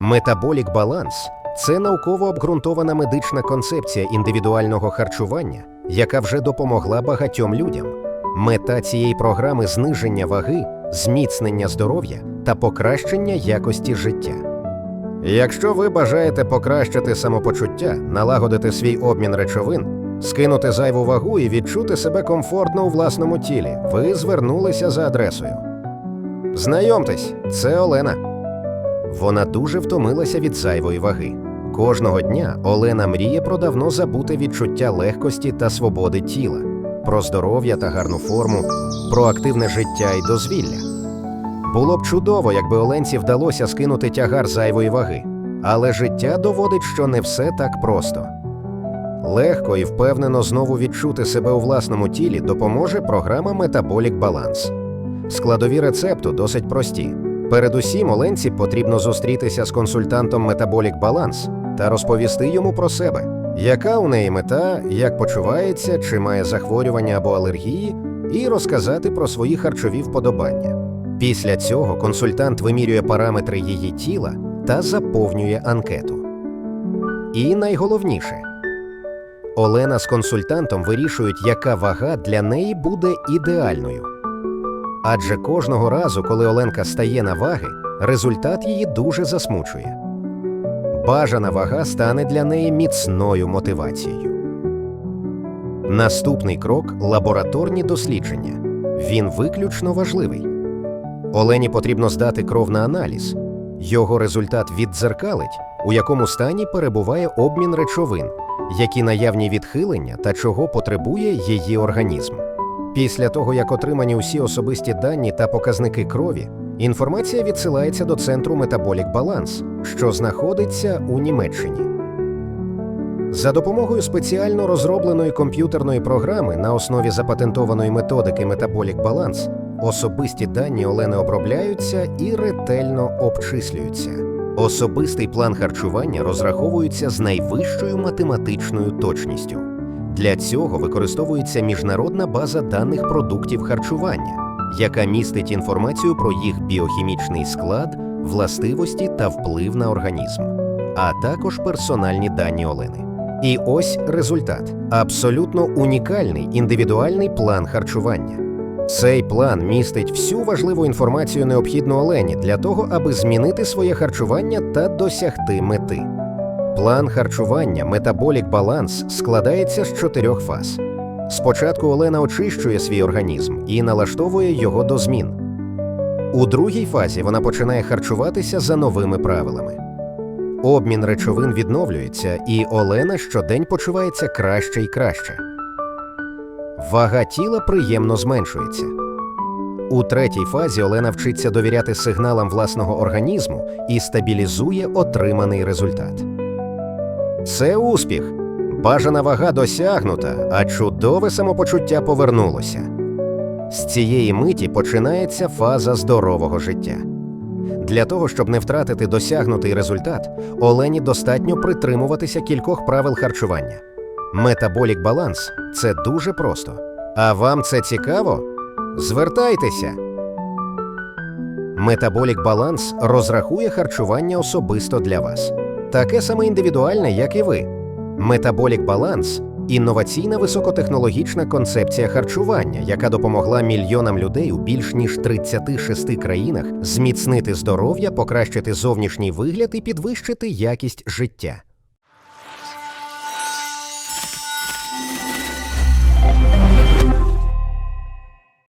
Метаболік баланс це науково обґрунтована медична концепція індивідуального харчування, яка вже допомогла багатьом людям. Мета цієї програми зниження ваги, зміцнення здоров'я та покращення якості життя. Якщо ви бажаєте покращити самопочуття, налагодити свій обмін речовин, скинути зайву вагу і відчути себе комфортно у власному тілі, ви звернулися за адресою. Знайомтесь, це Олена. Вона дуже втомилася від зайвої ваги. Кожного дня Олена мріє про давно забуте відчуття легкості та свободи тіла, про здоров'я та гарну форму, про активне життя і дозвілля. Було б чудово, якби Оленці вдалося скинути тягар зайвої ваги, але життя доводить, що не все так просто. Легко і впевнено знову відчути себе у власному тілі допоможе програма Metabolic Balance. Складові рецепту досить прості. Передусім, Оленці потрібно зустрітися з консультантом Metabolic Balance та розповісти йому про себе, яка у неї мета, як почувається, чи має захворювання або алергії, і розказати про свої харчові вподобання. Після цього консультант вимірює параметри її тіла та заповнює анкету. І найголовніше, Олена з консультантом вирішують, яка вага для неї буде ідеальною. Адже кожного разу, коли Оленка стає на ваги, результат її дуже засмучує. Бажана вага стане для неї міцною мотивацією. Наступний крок лабораторні дослідження. Він виключно важливий. Олені потрібно здати кров на аналіз. Його результат віддзеркалить, у якому стані перебуває обмін речовин, які наявні відхилення та чого потребує її організм. Після того, як отримані усі особисті дані та показники крові, інформація відсилається до центру Metabolic Balance, що знаходиться у Німеччині. За допомогою спеціально розробленої комп'ютерної програми на основі запатентованої методики Metabolic Balance особисті дані Олени обробляються і ретельно обчислюються. Особистий план харчування розраховується з найвищою математичною точністю. Для цього використовується міжнародна база даних продуктів харчування, яка містить інформацію про їх біохімічний склад, властивості та вплив на організм, а також персональні дані Олени. І ось результат: абсолютно унікальний індивідуальний план харчування. Цей план містить всю важливу інформацію, необхідну Олені для того, аби змінити своє харчування та досягти мети. План харчування Метаболік Баланс складається з чотирьох фаз. Спочатку Олена очищує свій організм і налаштовує його до змін. У другій фазі вона починає харчуватися за новими правилами. Обмін речовин відновлюється, і Олена щодень почувається краще і краще. Вага тіла приємно зменшується. У третій фазі Олена вчиться довіряти сигналам власного організму і стабілізує отриманий результат. Це успіх. Бажана вага досягнута, а чудове самопочуття повернулося. З цієї миті починається фаза здорового життя. Для того, щоб не втратити досягнутий результат, Олені достатньо притримуватися кількох правил харчування. Метаболік баланс це дуже просто. А вам це цікаво? Звертайтеся. Метаболік баланс розрахує харчування особисто для вас. Таке саме індивідуальне, як і ви. Метаболік баланс інноваційна високотехнологічна концепція харчування, яка допомогла мільйонам людей у більш ніж 36 країнах зміцнити здоров'я, покращити зовнішній вигляд і підвищити якість життя.